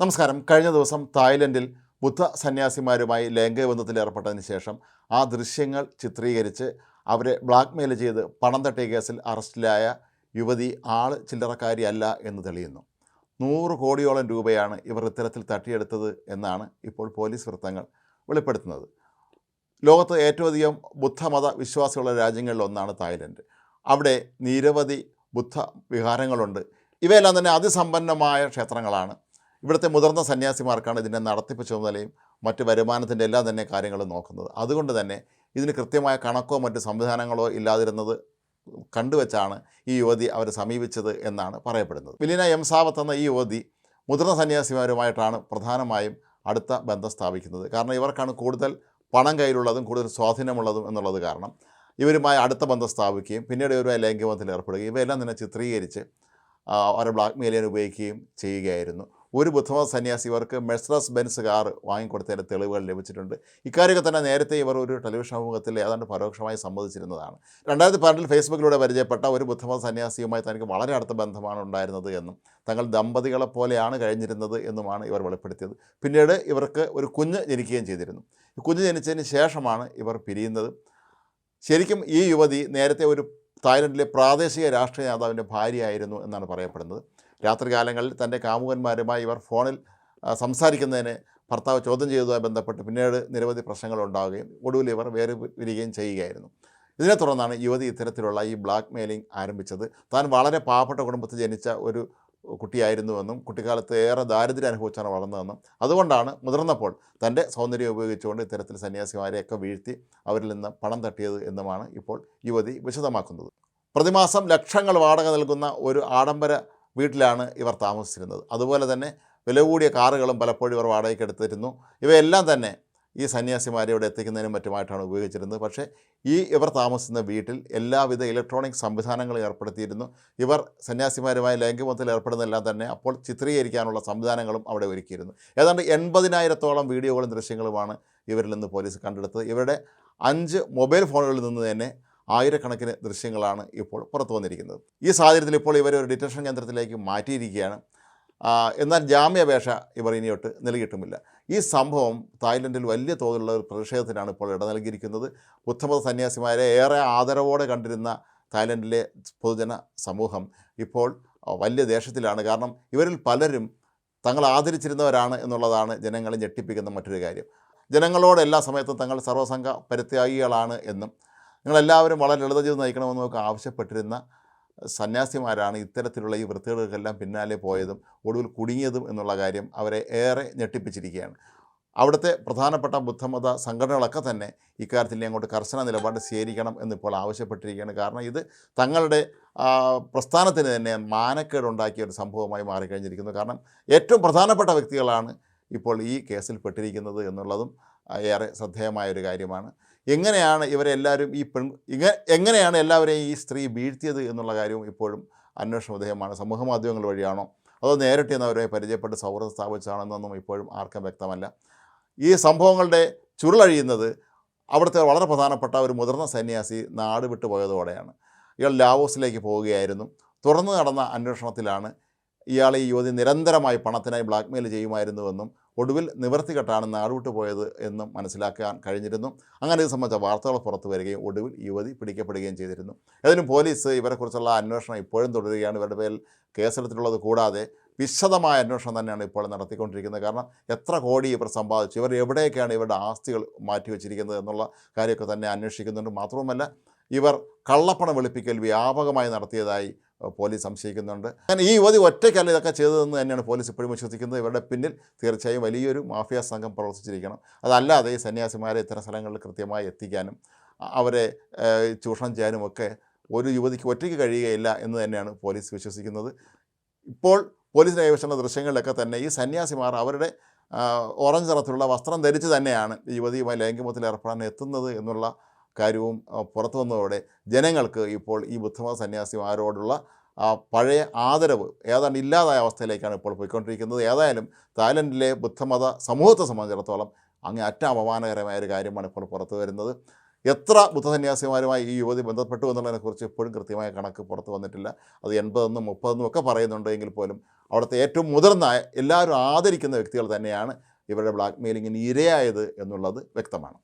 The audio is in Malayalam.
നമസ്കാരം. കഴിഞ്ഞ ദിവസം തായ്ലൻഡിൽ ബുദ്ധ സന്യാസിമാരുമായി ലൈംഗികബന്ധത്തിൽ ഏർപ്പെട്ടതിന് ശേഷം ആ ദൃശ്യങ്ങൾ ചിത്രീകരിച്ച് അവരെ ബ്ലാക്ക്മെയിൽ ചെയ്ത് പണം തട്ടിയ കേസിൽ അറസ്റ്റിലായ യുവതി ആൾ ചില്ലറക്കാരിയല്ല എന്ന് തെളിയുന്നു. നൂറ് കോടിയോളം രൂപയാണ് ഇവർ ഇത്തരത്തിൽ തട്ടിയെടുത്തത് എന്നാണ് ഇപ്പോൾ പോലീസ് വൃത്തങ്ങൾ വെളിപ്പെടുത്തുന്നത്. ലോകത്ത് ഏറ്റവും അധികം ബുദ്ധമത വിശ്വാസികളുള്ള രാജ്യങ്ങളിൽ ഒന്നാണ് തായ്ലൻഡ്. അവിടെ നിരവധി ബുദ്ധ വിഹാരങ്ങളുണ്ട്. ഇവയെല്ലാം തന്നെ അതിസമ്പന്നമായ ക്ഷേത്രങ്ങളാണ്. ഇവിടുത്തെ മുതിർന്ന സന്യാസിമാർക്കാണ് ഇതിന്റെ നടത്തിപ്പ് ചുമതലയും മറ്റ് വരുമാനത്തിന്റെ എല്ലാം തന്നെ കാര്യങ്ങളും നോക്കുന്നത്. അതുകൊണ്ട് തന്നെ ഇതിന് കൃത്യമായ കണക്കോ മറ്റ് സംവിധാനങ്ങളോ ഇല്ലാതിരുന്നത് കണ്ടുവച്ചാണ് ഈ യുവതി അവരെ സമീപിച്ചത് എന്നാണ് പറയപ്പെടുന്നത്. വിലീന എം സാവത്ത് എന്ന ഈ യുവതി മുതിർന്ന സന്യാസിമാരുമായിട്ടാണ് പ്രധാനമായും അടുത്ത ബന്ധം സ്ഥാപിക്കുന്നത്. കാരണം ഇവർക്കാണ് കൂടുതൽ പണം കയ്യിലുള്ളതും കൂടുതൽ സ്വാധീനമുള്ളതും എന്നുള്ളത് കാരണം ഇവരുമായി അടുത്ത ബന്ധം സ്ഥാപിക്കുകയും പിന്നീട് ഇവരുമായി ലൈംഗികബന്ധത്തിൽ ഏർപ്പെടുകയും ഇവയെല്ലാം തന്നെ ചിത്രീകരിച്ച് അവരെ ബ്ലാക്ക് മെയിൽ ചെയ്യാൻ ഉപയോഗിക്കുകയും ചെയ്യുകയായിരുന്നു. ഒരു ബുദ്ധമത സന്യാസി ഇവർക്ക് മെഴ്സറസ് ബെൻസ് കാർ വാങ്ങിക്കൊടുത്തതിന്റെ തെളിവുകൾ ലഭിച്ചിട്ടുണ്ട്. ഇക്കാര്യമൊക്കെ തന്നെ നേരത്തെ ഇവർ ഒരു ടെലിവിഷൻ അഭിമുഖത്തിൽ ഏതാണ്ട് പരോക്ഷമായി സമ്മതിച്ചിരുന്നതാണ്. രണ്ടായിരത്തി പതിനെട്ടിൽ ഫേസ്ബുക്കിലൂടെ പരിചയപ്പെട്ട ഒരു ബുദ്ധമത സന്യാസിയുമായി തനിക്ക് വളരെ അടുത്ത ബന്ധമാണ് ഉണ്ടായിരുന്നത് എന്നും തങ്ങൾ ദമ്പതികളെ പോലെയാണ് കഴിഞ്ഞിരുന്നത് എന്നുമാണ് ഇവർ വെളിപ്പെടുത്തിയത്. പിന്നീട് ഇവർക്ക് ഒരു കുഞ്ഞ് ജനിക്കുകയും ചെയ്തിരുന്നു. കുഞ്ഞ് ജനിച്ചതിന് ശേഷമാണ് ഇവർ പിരിയുന്നത്. ശരിക്കും ഈ യുവതി നേരത്തെ ഒരു തായ്ലൻഡിലെ പ്രാദേശിക രാഷ്ട്രീയ നേതാവിന്റെ ഭാര്യയായിരുന്നു എന്നാണ് പറയപ്പെടുന്നത്. രാത്രികാലങ്ങളിൽ തന്റെ കാമുകന്മാരുമായി ഇവർ ഫോണിൽ സംസാരിക്കുന്നതിനെ ഭർത്താവ് ചോദ്യം ചെയ്തതുമായി ബന്ധപ്പെട്ട് പിന്നീട് നിരവധി പ്രശ്നങ്ങൾ ഉണ്ടാവുകയും ഒടുവിൽ ഇവർ വേറെ വരികയും ചെയ്യുകയായിരുന്നു. ഇതിനെ തുടർന്നാണ് യുവതി ഇത്തരത്തിലുള്ള ഈ ബ്ലാക്ക് മെയിലിംഗ് ആരംഭിച്ചത്. താൻ വളരെ പാവപ്പെട്ട കുടുംബത്തിൽ ജനിച്ച ഒരു കുട്ടിയായിരുന്നുവെന്നും കുട്ടിക്കാലത്ത് ഏറെ ദാരിദ്ര്യം അനുഭവിച്ചാണ് വളർന്നതെന്നും. അതുകൊണ്ടാണ് മുതിർന്നപ്പോൾ തന്റെ സൗന്ദര്യം ഉപയോഗിച്ചുകൊണ്ട് ഇത്തരത്തിൽ സന്യാസിമാരെയൊക്കെ വീഴ്ത്തി അവരിൽ നിന്ന് പണം തട്ടിയത് എന്നുമാണ് ഇപ്പോൾ യുവതി വിശദമാക്കുന്നത്. പ്രതിമാസം ലക്ഷങ്ങൾ വാടക നൽകുന്ന ഒരു ആഡംബര വീട്ടിലാണ് ഇവർ താമസിച്ചിരുന്നത്. അതുപോലെ തന്നെ വില കൂടിയ കാറുകളും പലപ്പോഴും ഇവർ വാടകയ്ക്ക് എടുത്തിരുന്നു ഇവയെല്ലാം തന്നെ ഈ സന്യാസിമാരെ ഇവിടെ എത്തിക്കുന്നതിനും മറ്റുമായിട്ടാണ് ഉപയോഗിച്ചിരുന്നത്. പക്ഷേ ഈ ഇവർ താമസിക്കുന്ന വീട്ടിൽ എല്ലാവിധ ഇലക്ട്രോണിക് സംവിധാനങ്ങളും ഏർപ്പെടുത്തിയിരുന്നു. ഇവർ സന്യാസിമാരുമായി ലൈംഗികബന്ധത്തിൽ ഏർപ്പെടുന്നതെല്ലാം തന്നെ അപ്പോൾ ചിത്രീകരിക്കാനുള്ള സംവിധാനങ്ങളും അവിടെ ഒരുക്കിയിരുന്നു. ഏതാണ്ട് എൺപതിനായിരത്തോളം വീഡിയോകളും ദൃശ്യങ്ങളുമാണ് ഇവരിൽ നിന്ന് പോലീസ് കണ്ടെടുത്തത്. ഇവരുടെ അഞ്ച് മൊബൈൽ ഫോണുകളിൽ നിന്ന് തന്നെ ആയിരക്കണക്കിന് ദൃശ്യങ്ങളാണ് ഇപ്പോൾ പുറത്തു വന്നിരിക്കുന്നത്. ഈ സാഹചര്യത്തിൽ ഇപ്പോൾ ഇവരെ ഒരു ഡിറ്റൻഷൻ കേന്ദ്രത്തിലേക്ക് മാറ്റിയിരിക്കുകയാണ്. എന്നാൽ ജാമ്യാപേക്ഷ ഇവർ ഇനിയൊട്ട് നൽകിയിട്ടുമില്ല. ഈ സംഭവം തായ്ലൻഡിൽ വലിയ തോതിലുള്ള ഒരു പ്രതിഷേധത്തിനാണ് ഇപ്പോൾ ഇട നൽകിയിരിക്കുന്നത്. ബുദ്ധമത സന്യാസിമാരെ ഏറെ ആദരവോടെ കണ്ടിരുന്ന തായ്ലൻഡിലെ പൊതുജന സമൂഹം ഇപ്പോൾ വലിയ ദേഷ്യത്തിലാണ്. കാരണം ഇവരിൽ പലരും തങ്ങൾ ആദരിച്ചിരുന്നവരാണ് എന്നുള്ളതാണ് ജനങ്ങളെ ഞെട്ടിപ്പിക്കുന്ന മറ്റൊരു കാര്യം. ജനങ്ങളോട് എല്ലാ സമയത്തും തങ്ങൾ സർവസംഘ പരിത്യാഗികളാണ് എന്നും നിങ്ങളെല്ലാവരും വളരെ ലളിത ജീവിതം നയിക്കണമെന്നും ഒക്കെ ആവശ്യപ്പെട്ടിരുന്ന സന്യാസിമാരാണ് ഇത്തരത്തിലുള്ള ഈ വൃത്തികേടുകൾക്കെല്ലാം പിന്നാലെ പോയതും ഒടുവിൽ കുടുങ്ങിയതും എന്നുള്ള കാര്യം അവരെ ഏറെ ഞെട്ടിപ്പിച്ചിരിക്കുകയാണ്. അവിടുത്തെ പ്രധാനപ്പെട്ട ബുദ്ധമത സംഘടനകളൊക്കെ തന്നെ ഇക്കാര്യത്തിൽ അങ്ങോട്ട് കർശന നിലപാട് സ്വീകരിക്കണം എന്നിപ്പോൾ ആവശ്യപ്പെട്ടിരിക്കുകയാണ്. കാരണം ഇത് തങ്ങളുടെ പ്രസ്ഥാനത്തിന് തന്നെ മാനക്കേടുണ്ടാക്കിയ ഒരു സംഭവമായി മാറിക്കഴിഞ്ഞിരിക്കുന്നു. കാരണം ഏറ്റവും പ്രധാനപ്പെട്ട വ്യക്തികളാണ് ഇപ്പോൾ ഈ കേസിൽ പെട്ടിരിക്കുന്നത് എന്നുള്ളതും ഏറെ ശ്രദ്ധേയമായ ഒരു കാര്യമാണ്. എങ്ങനെയാണ് ഇവരെല്ലാവരും ഈ പെൺ എങ്ങനെയാണ് എല്ലാവരെയും ഈ സ്ത്രീ വീഴ്ത്തിയത് എന്നുള്ള കാര്യവും ഇപ്പോഴും അന്വേഷണ വിധേയമാണ് സമൂഹ മാധ്യമങ്ങൾ വഴിയാണോ? അതോ നേരിട്ട് അവരെ പരിചയപ്പെട്ട് സൗഹൃദം സ്ഥാപിച്ചാണെന്നൊന്നും ഇപ്പോഴും ആർക്കും വ്യക്തമല്ല. ഈ സംഭവങ്ങളുടെ ചുരുളഴിയുന്നത് അവിടുത്തെ വളരെ പ്രധാനപ്പെട്ട ഒരു മുതിർന്ന സന്യാസി നാട് വിട്ടു പോയതോടെയാണ്. ഇയാൾ ലാവോസിലേക്ക് പോവുകയായിരുന്നു. തുടർന്ന് നടന്ന അന്വേഷണത്തിലാണ് ഇയാൾ ഈ യുവതി നിരന്തരമായി പണത്തിനായി ബ്ലാക്ക്മെയിൽ ചെയ്യുമായിരുന്നുവെന്നും ഒടുവിൽ നിവർത്തികെട്ടാണ് നാടുവിട്ടു പോയത് എന്നും മനസ്സിലാക്കാൻ കഴിഞ്ഞിരുന്നു. അങ്ങനെ ഇത് സംബന്ധിച്ച വാർത്തകൾ പുറത്തു വരികയും ഒടുവിൽ യുവതി പിടിക്കപ്പെടുകയും ചെയ്തിരുന്നു. ഏതായാലും പോലീസ് ഇവരെക്കുറിച്ചുള്ള അന്വേഷണം ഇപ്പോഴും തുടരുകയാണ്. ഇവരുടെ പേരിൽ കേസെടുത്തിട്ടുള്ളത് കൂടാതെ വിശദമായ അന്വേഷണം തന്നെയാണ് ഇപ്പോൾ നടത്തിക്കൊണ്ടിരിക്കുന്നത്. കാരണം എത്ര കോടി ഇവർ സമ്പാദിച്ചു ഇവർ എവിടെയൊക്കെയാണ് ഇവരുടെ ആസ്തികൾ മാറ്റിവെച്ചിരിക്കുന്നത് എന്നുള്ള കാര്യമൊക്കെ തന്നെ അന്വേഷിക്കുന്നുണ്ട്. മാത്രവുമല്ല ഇവർ കള്ളപ്പണം വെളുപ്പിക്കൽ വ്യാപകമായി നടത്തിയതായി പോലീസ് സംശയിക്കുന്നുണ്ട്. അങ്ങനെ ഈ യുവതി ഒറ്റയ്ക്കല്ല ഇതൊക്കെ ചെയ്തതെന്ന് തന്നെയാണ് പോലീസ് ഇപ്പോഴും വിശ്വസിക്കുന്നത്. ഇവരുടെ പിന്നിൽ തീർച്ചയായും വലിയൊരു മാഫിയ സംഘം പ്രവർത്തിച്ചിരിക്കണം. അതല്ലാതെ ഈ സന്യാസിമാരെ ഇത്തരം സ്ഥലങ്ങളിൽ കൃത്യമായി എത്തിക്കാനും അവരെ ചൂഷണം ചെയ്യാനും ഒക്കെ ഒരു യുവതിക്ക് ഒറ്റയ്ക്ക് കഴിയുകയില്ല എന്ന് തന്നെയാണ് പോലീസ് വിശ്വസിക്കുന്നത്. ഇപ്പോൾ പോലീസിന്റെ കൈവശമുള്ള ദൃശ്യങ്ങളിലൊക്കെ തന്നെ ഈ സന്യാസിമാർ അവരുടെ ഓറഞ്ച് നിറത്തിലുള്ള വസ്ത്രം ധരിച്ച് തന്നെയാണ് യുവതിയുമായി ലൈംഗികത്തിൽ ഏർപ്പെടാൻ എത്തുന്നത് എന്നുള്ള കാര്യവും പുറത്തു വന്നതോടെ ജനങ്ങൾക്ക് ഇപ്പോൾ ഈ ബുദ്ധമത സന്യാസിമാരോടുള്ള പഴയ ആദരവ് ഏതാണ്ട് ഇല്ലാതായ അവസ്ഥയിലേക്കാണ് ഇപ്പോൾ പോയിക്കൊണ്ടിരിക്കുന്നത്. ഏതായാലും തായ്ലൻഡിലെ ബുദ്ധമത സമൂഹത്തെ സംബന്ധിച്ചിടത്തോളം അങ്ങേ അറ്റ അപമാനകരമായ ഒരു കാര്യമാണ് ഇപ്പോൾ പുറത്തു വരുന്നത്. എത്ര ബുദ്ധസന്യാസിമാരുമായി ഈ യുവതി ബന്ധപ്പെട്ടു എന്നുള്ളതിനെക്കുറിച്ച് ഇപ്പോഴും കൃത്യമായ കണക്ക് പുറത്തു വന്നിട്ടില്ല. അത് എൺപതെന്നും മുപ്പതെന്നും ഒക്കെ പറയുന്നുണ്ട് എങ്കിൽ പോലും അവിടുത്തെ ഏറ്റവും മുതിർന്ന എല്ലാവരും ആദരിക്കുന്ന വ്യക്തികൾ തന്നെയാണ് ഇവരുടെ ബ്ലാക്ക് മെയിലിങ്ങിന് ഇരയായത് എന്നുള്ളത് വ്യക്തമാണ്.